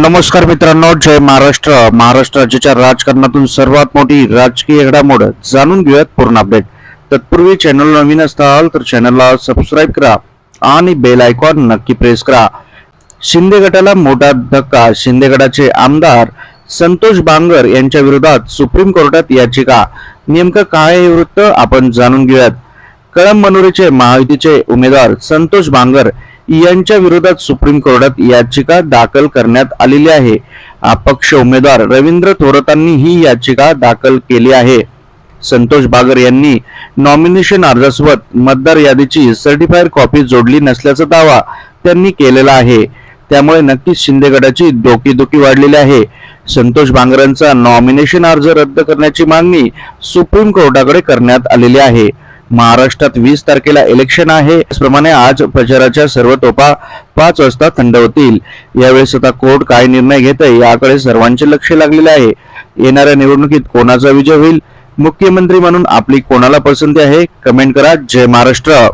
नमस्कार मित्रांनो जय महाराष्ट्र. महाराष्ट्र राज्याच्या राजकारणातून सर्वात मोठी राजकीय घडामोड जाणून घेऊयात पूर्ण अपडेट तत्पूर्वी चॅनल नवीन असाल तर चॅनलला सबस्क्राईब करा आणि बेल आयकॉन नक्की प्रेस करा. शिंदे गटाला मोठा धक्का शिंदे गटाचे आमदार संतोष बांगर यांच्या विरोधात सुप्रीम कोर्टात याचिका. नेमकं काय हे वृत्त आपण जाणून घेऊयात. कळम मनोरेचे महायुतीचे उमेदवार संतोष बांगर यांच्या विरोधात सुप्रीम कोर्टात याचिका दाखल करण्यात आलेली आहे. अपक्ष उमेदवार रवींद्र थोरातांनी ही याचिका दाखल केली आहे. संतोष बागर यांनी नॉमिनेशन अर्जासोबत मतदार यादीची सर्टिफाईड कॉपी जोडली नसल्याचा दावा त्यांनी केलेला आहे. त्यामुळे नक्कीच शिंदे गटाची डोकीदुखी वाढलेली आहे. संतोष बांगरांचा नॉमिनेशन अर्ज रद्द करण्याची मागणी सुप्रीम कोर्टाकडे करण्यात आलेली आहे. महाराष्ट्रात वीस तारखेला इलेक्शन आहे. त्याचप्रमाणे आज प्रचाराच्या सर्व टोपा पाच वाजता थंड होतील. यावेळेस आता कोर्ट काय निर्णय घेत आहे याकडे सर्वांचे लक्ष लागलेले आहे. येणाऱ्या निवडणुकीत कोणाचा विजय होईल? मुख्यमंत्री म्हणून आपली कोणाला पसंती आहे? कमेंट करा. जय महाराष्ट्र.